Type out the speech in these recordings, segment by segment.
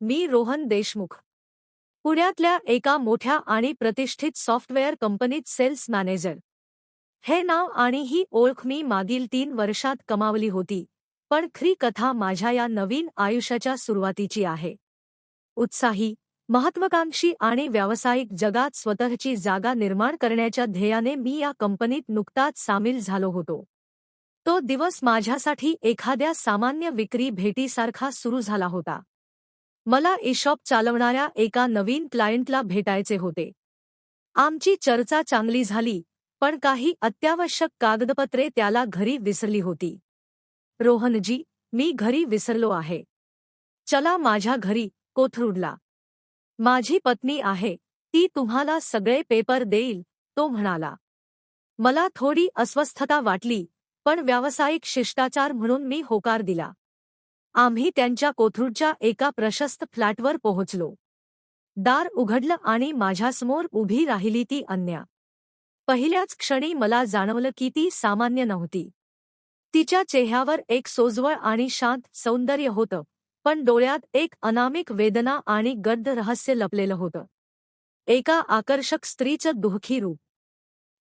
मी रोहन देशमुख. पुण्यातल्या एका मोठ्या आणि प्रतिष्ठित सॉफ्टवेअर कंपनीत सेल्स मॅनेजर. हे नाव आणि ही ओळख मी मागील तीन वर्षात कमावली होती पण खरी कथा माझ्या या नवीन आयुष्याच्या सुरुवातीची आहे. उत्साही महत्वाकांक्षी आणि व्यावसायिक जगात स्वतःची जागा निर्माण करण्याच्या ध्येयाने मी या कंपनीत नुकताच सामील झालो होतो. तो दिवस माझ्यासाठी एखाद्या सामान्य विक्री भेटीसारखा सुरू झाला होता. मला ईशॉप चालवणाऱ्या एका नवीन क्लायंटला भेटायचे होते. आमची चर्चा चांगली झाली पण काही अत्यावश्यक कागदपत्रे त्याला घरी विसरली होती. रोहनजी मी घरी विसरलो आहे. चला माझ्या घरी कोथरूडला. माझी पत्नी आहे ती तुम्हाला सगळे पेपर देईल तो म्हणाला. मला थोडी अस्वस्थता वाटली पण व्यावसायिक शिष्टाचार म्हणून मी होकार दिला. आम्ही त्यांच्या कोथरूडच्या एका प्रशस्त फ्लॅटवर पोहोचलो. दार उघडलं आणि माझ्यासमोर उभी राहिली ती अन्या. पहिल्याच क्षणी मला जाणवलं की ती सामान्य नव्हती. तिच्या चेहऱ्यावर एक सोजवळ आणि शांत सौंदर्य होतं पण डोळ्यात एक अनामिक वेदना आणि गद्द रहस्य लपलेलं होतं. एका आकर्षक स्त्रीचं दुःखी रूप.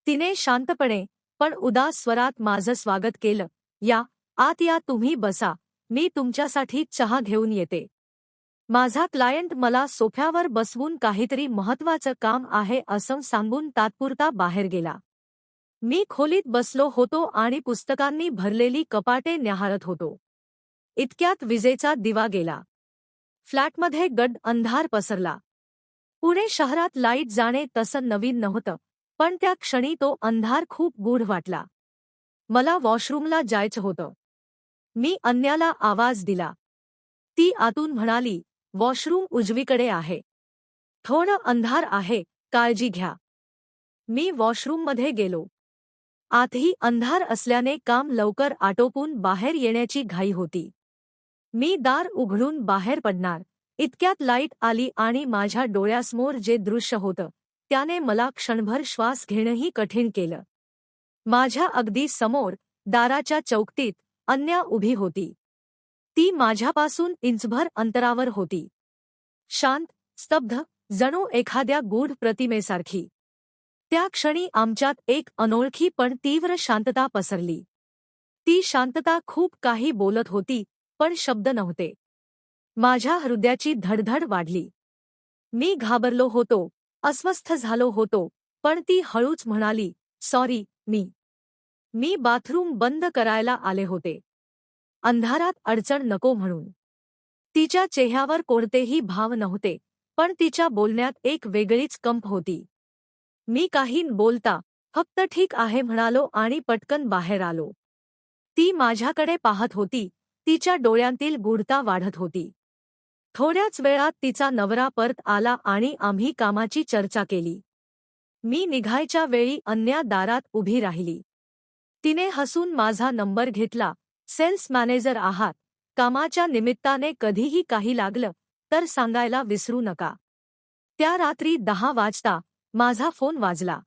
तिने शांतपणे पण उदास स्वरात माझं स्वागत केलं. या आत या तुम्ही बसा. मी तुमच्यासाठी चहा घेऊन येते. माझा क्लायंट मला सोफ्यावर बसवून काहीतरी महत्वाचं काम आहे असं सांगून तात्पुरता बाहेर गेला. मी खोलीत बसलो होतो आणि पुस्तकांनी भरलेली कपाटे न्याहाळत होतो. इतक्यात विजेचा दिवा गेला. फ्लॅटमध्ये गड अंधार पसरला. पुणे शहरात लाइट जाणे तसं नवीन नव्हतं पण त्या क्षणी तो अंधार खूप गूढ वाटला. मला वॉशरूमला जायचं होतं. मी अन्याला आवाज दिला. ती आतून म्हणाली वॉशरूम उजवीकडे आहे. थोडं अंधार आहे काळजी घ्या. मी वॉशरूममध्ये गेलो. आतही अंधार असल्याने काम लवकर आटोपून बाहेर येण्याची घाई होती. मी दार उघडून बाहेर पडणार. इतक्यात लाइट आली आणि माझ्या डोळ्यासमोर जे दृश्य होतं त्याने मला क्षणभर श्वास घेणंही कठीण केलं. माझ्या अगदी समोर दाराच्या चौकटीत अन्या उभी होती. ती माझ्यापासून इंचभर अंतरावर होती. शांत स्तब्ध जणू एखाद्या गूढ प्रतिमेसारखी. त्या क्षणी आमच्यात एक अनोळखी पण तीव्र शांतता पसरली. ती शांतता खूप काही बोलत होती पण शब्द नव्हते. माझ्या हृदयाची धडधड वाढली. मी घाबरलो होतो अस्वस्थ झालो होतो पण ती हळूच म्हणाली सॉरी मी. मी बाथरूम बंद करायला आले होते. अंधारात अडचण नको म्हणून. तिच्या चेहऱ्यावर कोणतेही भाव नव्हते पण तिच्या बोलण्यात एक वेगळीच कंप होती. मी काही बोलता फक्त ठीक आहे म्हणालो आणि पटकन बाहेर आलो. ती माझ्याकडे पाहत होती तिच्या डोळ्यांतील गुढता वाढत होती. थोड्याच वेळात तिचा नवरा परत आला आणि आम्ही कामाची चर्चा केली. मी निघायच्या वेळी अन्या दारात उभी राहिली. तिने हसून माझा नंबर घेतला. सेल्स मॅनेजर आहात. कामाच्या निमित्ताने कधीही काही लागलं तर सांगायला विसरू नका. त्या रात्री दहा वाजता माझा फोन वाजला.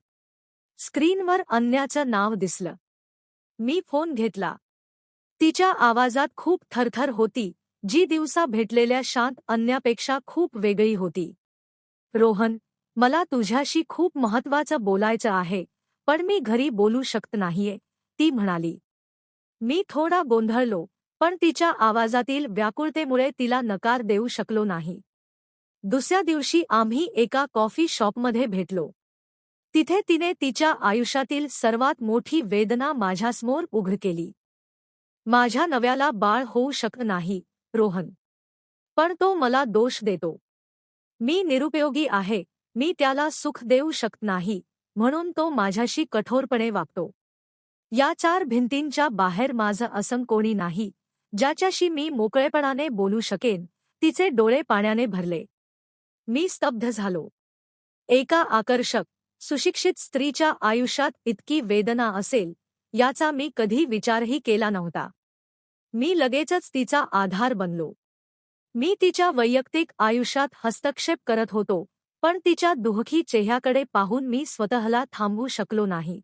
स्क्रीनवर अन्याचं नाव दिसलं. मी फोन घेतला. तिच्या आवाजात खूप थरथर होती जी दिवसा भेटलेल्या शांत अन्यापेक्षा खूप वेगळी होती. रोहन मला तुझ्याशी खूप महत्वाचं बोलायचं आहे पण मी घरी बोलू शकत नाहीये. ती म्हणाली. मी थोडा गोंधळलो, पण तिच्या आवाजातील व्याकुळतेमुळे तिला नकार देऊ शकलो नाही. दुसऱ्या दिवशी आम्ही एका कॉफ़ी शॉपमध्ये भेटलो. तिथे तिने तिच्या आयुष्यातील सर्वात मोठी वेदना माझ्यासमोर उघड केली. माझ्या नव्याला बाळ होऊ शकत नाही, रोहन. पण तो मला दोष देतो. मी निरुपयोगी आहे, मी त्याला सुख देऊ शकत नाही, म्हणून तो माझ्याशी कठोरपणे वागतो. या चार भिंतींच्या बाहेर माझं असं कोणी नाही ज्याच्याशी मी मोकळेपणाने बोलू शकेन तिचे डोळे पाण्याने भरले. मी स्तब्ध झालो. एका आकर्षक सुशिक्षित स्त्रीच्या आयुष्यात इतकी वेदना असेल याचा मी कधी विचारही केला नव्हता. मी लगेचच तिचा आधार बनलो. मी तिच्या वैयक्तिक आयुष्यात हस्तक्षेप करत होतो पण तिच्या दुःखी चेहऱ्याकडे पाहून मी स्वतःला थांबवू शकलो नाही.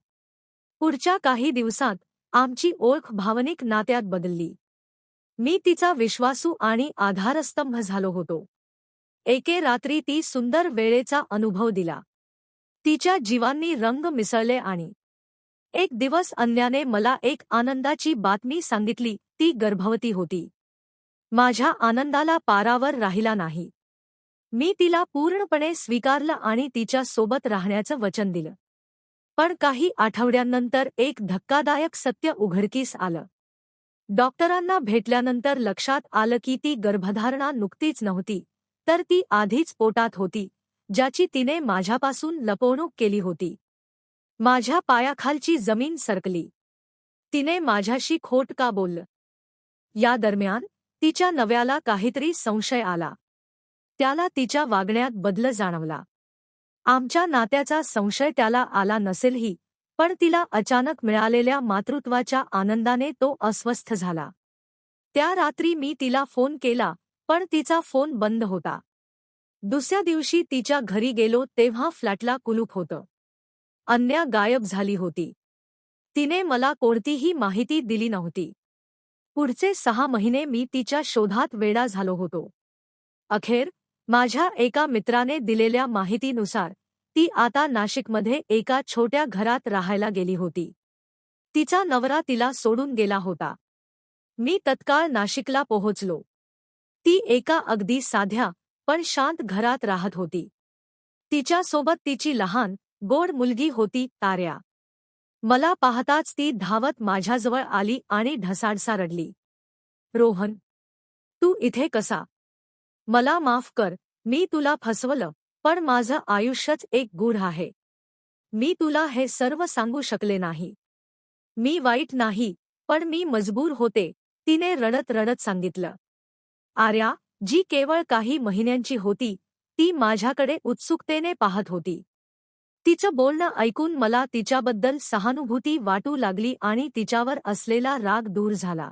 पुढच्या काही दिवसांत आमची ओळख भावनिक नात्यात बदलली. मी तिचा विश्वासू आणि आधारस्तंभ झालो होतो. एके रात्री ती सुंदर वेळेचा अनुभव दिला. तिच्या जीवांनी रंग मिसळले आणि एक दिवस अन्याने मला एक आनंदाची बातमी सांगितली ती गर्भवती होती. माझ्या आनंदाला पारावर राहिला नाही. मी तिला पूर्णपणे स्वीकारलं आणि तिच्या सोबत राहण्याचं वचन दिलं. पण काही आठवड्यांनंतर एक धक्कादायक सत्य उघडकीस आलं. डॉक्टरांना भेटल्यानंतर लक्षात आलं की ती गर्भधारणा नुकतीच नव्हती तर ती आधीच पोटात होती ज्याची तिने माझ्यापासून लपवणूक केली होती. माझ्या पायाखालची जमीन सरकली. तिने माझ्याशी खोट का बोललं? या दरम्यान तिच्या नव्याला काहीतरी संशय आला. त्याला तिच्या वागण्यात बदल जाणवला. आमच्या नात्याचा संशय त्याला आला नसेलही पण तिला अचानक मिळालेल्या मातृत्वाच्या आनंदाने तो अस्वस्थ झाला. त्या रात्री मी तिला फोन केला पण तिचा फोन बंद होता. दुसऱ्या दिवशी तिच्या घरी गेलो तेव्हा फ्लॅटला कुलूप होतं. अन्या गायब झाली होती. तिने मला कोणतीही माहिती दिली नव्हती. पुढचे सहा महिने मी तिच्या शोधात वेडा झालो होतो. अखेर माझ्या एका मित्राने दिलेल्या माहितीनुसार ती आता नाशिकमध्ये एका छोट्या घरात राहायला गेली होती. तिचा नवरा तिला सोडून गेला होता. मी तत्काळ नाशिकला पोहोचलो. ती एका अगदी साध्या पण शांत घरात राहत होती. तिच्यासोबत तिची लहान गोड मुलगी होती तार्या. मला पाहताच ती धावत माझ्याजवळ आली आणि ढसाडसा रडली रोहन तू इथे कसा? मला माफ कर मी तुला फसवलं पण माझं आयुष्यच एक गूढ आहे. मी तुला हे सर्व सांगू शकले नाही. मी वाईट नाही पण मी मजबूर होते तिने रडत रडत सांगितलं. आर्या जी केवळ काही महिन्यांची होती ती माझ्याकडे उत्सुकतेने पाहत होती. तिचं बोलणं ऐकून मला तिच्याबद्दल सहानुभूती वाटू लागली आणि तिच्यावर असलेला राग दूर झाला.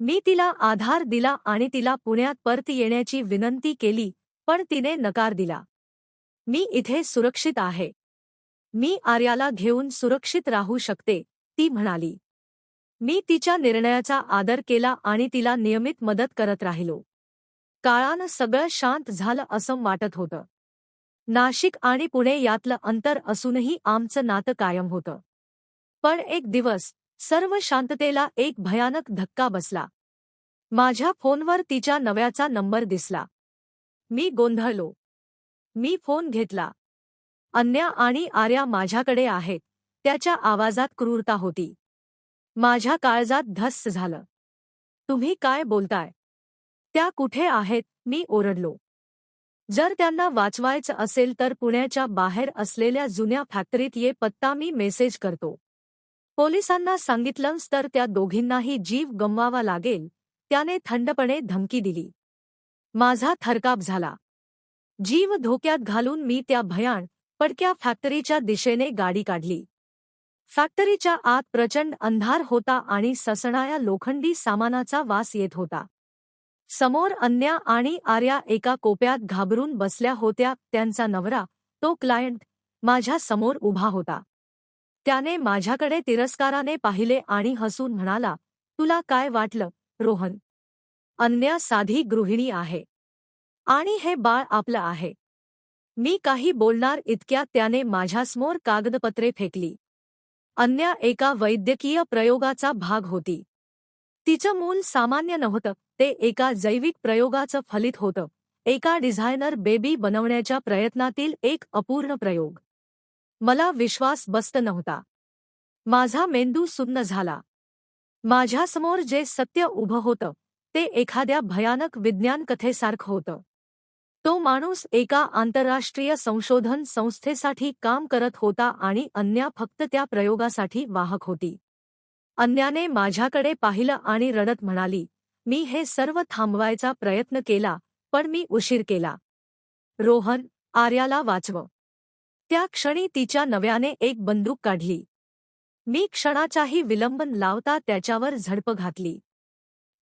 मी तिला आधार दिला आणि तिला पुण्यात परत येण्याची विनंती केली पण तिने नकार दिला. मी इथे सुरक्षित आहे. मी आर्याला घेऊन सुरक्षित राहू शकते ती म्हणाली. मी तिच्या निर्णयाचा आदर केला आणि तिला नियमित मदत करत राहिलो. काळानं सगळं शांत झालं असं वाटत होतं. नाशिक आणि पुणे यातलं अंतर असूनही आमचं नातं कायम होतं. पण एक दिवस सर्व शांततेला एक भयानक धक्का बसला. माझ्या फोनवर तिच्या नव्याचा नंबर दिसला. मी गोंधळलो. मी फोन घेतला. अन्या आणि आर्या माझ्याकडे आहेत. त्याच्या आवाजात क्रूरता होती. माझ्या काळजात धस्स झालं. तुम्ही काय बोलताय? त्या कुठे आहेत? मी ओरडलो. जर त्यांना वाचवायचं असेल तर पुण्याच्या बाहेर असलेल्या जुन्या फॅक्टरीत ये पत्ता मी मेसेज करतो. पोलिसांना सांगितलंच तर त्या दोघींनाही जीव गमवावा लागेल. त्याने थंडपणे धमकी दिली. माझा थरकाप झाला. जीव धोक्यात घालून मी त्या भयाण पडक्या फॅक्टरीच्या दिशेने गाडी काढली. फॅक्टरीच्या आत प्रचंड अंधार होता आणि ससणाया लोखंडी सामानाचा वास येत होता. समोर अन्या आणि आर्या एका कोप्यात घाबरून बसल्या होत्या त्यांचा नवरा तो क्लायंट माझ्यासमोर उभा होता. त्याने माझ्याकडे तिरस्काराने पाहिले आणि हसून म्हणाला तुला काय वाटलं रोहन? अन्या साधी गृहिणी आहे. आणि हे बाळ आपलं आहे. मी काही बोलणार इतक्या त्याने माझ्यासमोर कागदपत्रे फेकली. अन्या एका वैद्यकीय प्रयोगाचा भाग होती. तिचं मूल सामान्य नव्हतं ते एका जैविक प्रयोगाचं फलित होतं. एका डिझायनर बेबी बनवण्याच्या प्रयत्नातील एक अपूर्ण प्रयोग. मला विश्वास बसत नव्हता. माझा मेंदू सुन्न झाला. माझ्यासमोर जे सत्य उभं होतं ते एखाद्या भयानक विज्ञान कथेसारखं होतं. तो माणूस एका आंतरराष्ट्रीय संशोधन संस्थेसाठी काम करत होता आणि अन्या फक्त त्या प्रयोगासाठी वाहक होती. अन्याने माझ्याकडे पाहिलं आणि रडत म्हणाली मी हे सर्व थांबवायचा प्रयत्न केला पण मी उशीर केला. रोहन आर्याला वाचव. त्या क्षणी तिच्या नव्याने एक बंदूक काढली. मी क्षणाचाही विलंबन लावता त्याच्यावर झडप घातली.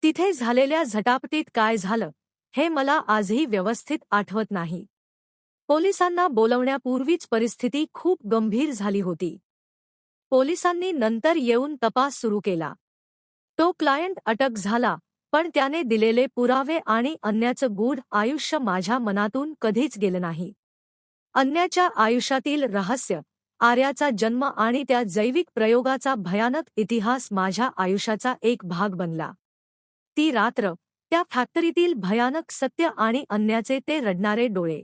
तिथे झालेल्या झटापटीत काय झालं हे मला आजही व्यवस्थित आठवत नाही. पोलिसांना बोलवण्यापूर्वीच परिस्थिती खूप गंभीर झाली होती. पोलिसांनी नंतर येऊन तपास सुरू केला. तो क्लायंट अटक झाला पण त्याने दिलेले पुरावे आणि अन्याचं गूढ आयुष्य माझ्या मनातून कधीच गेलं नाही. अन्याच्या आयुष्यातील रहस्य आर्याचा जन्म आणि त्या जैविक प्रयोगाचा भयानक इतिहास माझ्या आयुष्याचा एक भाग बनला. ती रात्र त्या फॅक्टरीतील भयानक सत्य आणि अन्याचे ते रडणारे डोळे.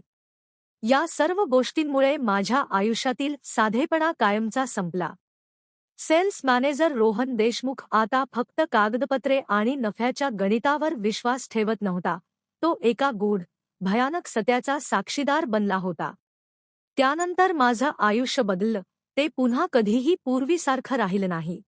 या सर्व गोष्टींमुळे माझ्या आयुष्यातील साधेपणा कायमचा संपला. सेल्स मॅनेजर रोहन देशमुख आता फक्त कागदपत्रे आणि नफ्याच्या गणितावर विश्वास ठेवत नव्हता. तो एका गूढ भयानक सत्याचा साक्षीदार बनला होता. त्यानंतर माझं आयुष्य बदललं. ते पुन्हा कधीही पूर्वीसारखं राहिलं नाही.